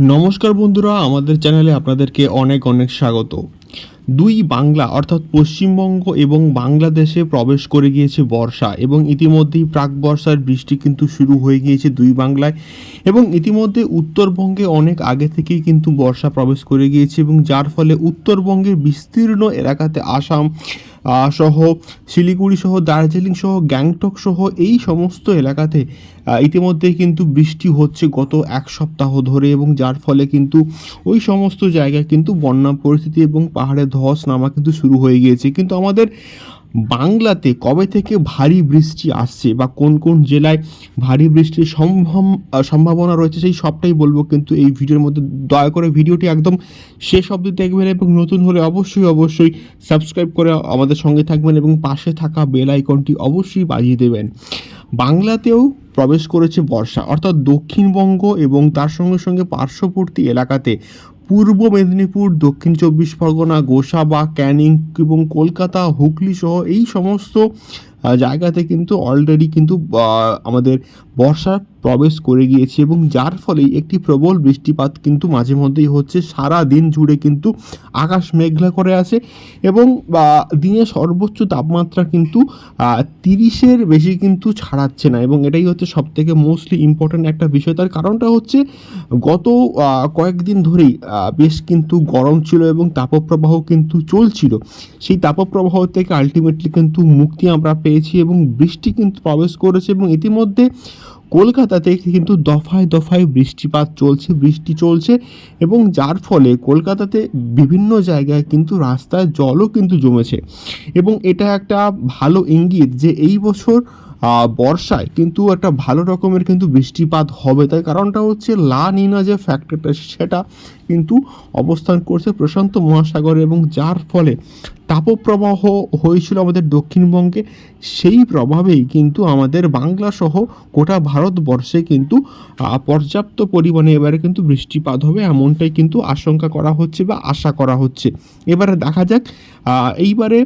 নমস্কার বন্ধুরা আমাদের চ্যানেলে আপনাদেরকে অনেক অনেক স্বাগত। দুই বাংলা অর্থাৎ পশ্চিমবঙ্গ এবং বাংলাদেশে প্রবেশ করে গিয়েছে বর্ষা এবং ইতিমধ্যেই প্রাক বর্ষার বৃষ্টি কিন্তু শুরু হয়ে গিয়েছে দুই বাংলায় এবং ইতিমধ্যে উত্তরবঙ্গে অনেক আগে থেকেই কিন্তু বর্ষা প্রবেশ করে গিয়েছে এবং যার ফলে উত্তরবঙ্গের বিস্তীর্ণ এলাকাতে আসাম সহ শিলিগুড়ি সহ দার্জিলিং সহ গ্যাংটক সহ এই সমস্ত এলাকাতে আহ, ইতিমধ্যেই কিন্তু বৃষ্টি হচ্ছে গত এক সপ্তাহ ধরে এবং যার ফলে কিন্তু ওই সমস্ত জায়গায় কিন্তু বন্যা পরিস্থিতি এবং পাহাড়ে ধস নামা কিন্তু শুরু হয়ে গিয়েছে। কিন্তু আমাদের বাংলাতে কবে থেকে ভারী বৃষ্টি আসছে বা কোন কোন জেলায় ভারী বৃষ্টির সম্ভব, সম্ভাবনা রয়েছে সেই সবটাই বলব। কিন্তু এই ভিডিওর মধ্যে দয়া করে ভিডিওটি একদম শেষ অবধি দেখবেন এবং নতুন হলে অবশ্যই অবশ্যই সাবস্ক্রাইব করে আমাদের সঙ্গে থাকবেন এবং পাশে থাকা বেল আইকনটি অবশ্যই বাজিয়ে দেবেন। বাংলাতেও প্রবেশ করেছে বর্ষা। অর্থাৎ দক্ষিণবঙ্গ এবং তার সঙ্গে সঙ্গে পার্শ্ববর্তী এলাকাতে পূর্ব মেদিনীপুর, দক্ষিণ চব্বিশ পরগনা, গোসাবা, ক্যানিং এবং কলকাতা, হুগলি সহ এই সমস্ত জায়গাতে কিন্তু অলরেডি কিন্তু আমাদের বর্ষা প্রবেশ করে গিয়েছে এবং যার ফলেই একটি প্রবল বৃষ্টিপাত কিন্তু মাঝে মধ্যেই হচ্ছে। সারা দিন জুড়ে কিন্তু আকাশ মেঘলা করে আছে এবং বা, দিনের সর্বোচ্চ তাপমাত্রা কিন্তু তিরিশের বেশি কিন্তু ছাড়াচ্ছে না এবং এটাই হচ্ছে সব থেকে মোস্টলি ইম্পর্ট্যান্ট একটা বিষয়। তার কারণটা হচ্ছে গত কয়েকদিন ধরেই বেশ কিন্তু গরম ছিল এবং তাপপ্রবাহ কিন্তু চলছিল। সেই তাপপ্রবাহ থেকে আলটিমেটলি কিন্তু মুক্তি আমরা পেয়েছি এবং বৃষ্টি কিন্তু প্রবেশ করেছে এবং ইতিমধ্যে কলকাতাতে কিন্তু দফায় দফায় বৃষ্টিপাত চলছে, বৃষ্টি চলছে এবং যার ফলে কলকাতাতে বিভিন্ন জায়গায় কিন্তু রাস্তায় জলও কিন্তু জমেছে। এবং এটা একটা ভালো ইঙ্গিত যে এই বছর বর্ষায় কিন্তু একটা ভালো রকমের কিন্তু বৃষ্টিপাত হবে। তাই কারণটা হচ্ছে লা নিনা যে ফ্যাক্টরটা সেটা কিন্তু অবস্থান করছে প্রশান্ত মহাসাগরে এবং যার ফলে তাপপ্রবাহ হয়েছিল আমাদের দক্ষিণবঙ্গে, সেই প্রভাবেই কিন্তু আমাদের বাংলা সহ গোটা ভারতবর্ষে কিন্তু পর্যাপ্ত পরিমাণে এবারে কিন্তু বৃষ্টিপাত হবে এমনটাই কিন্তু আশঙ্কা করা হচ্ছে বা আশা করা হচ্ছে। এবারে দেখা যাক এইবারে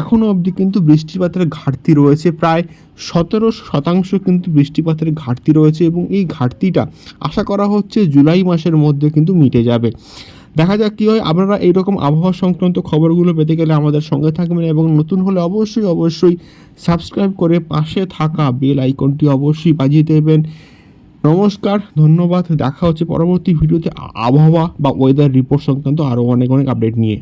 এখনও অবধি কিন্তু বৃষ্টিপাতের ঘাটতি রয়েছে। প্রায় সতেরো শতাংশ কিন্তু বৃষ্টিপাতের ঘাটতি রয়েছে এবং এই ঘাটতিটা আশা করা হচ্ছে জুলাই মাসের মধ্যে কিন্তু মিটে যাবে। দেখা যাক কী হয়। আপনারা এইরকম আবহাওয়া সংক্রান্ত খবরগুলো পেতে গেলে আমাদের সঙ্গে থাকবেন এবং নতুন হলে অবশ্যই অবশ্যই সাবস্ক্রাইব করে পাশে থাকা বেল আইকনটি অবশ্যই বাজিয়ে দেবেন। নমস্কার, ধন্যবাদ। দেখা হচ্ছে পরবর্তী ভিডিওতে আবহাওয়া বা ওয়েদার রিপোর্ট সংক্রান্ত আরও অনেক অনেক আপডেট নিয়ে।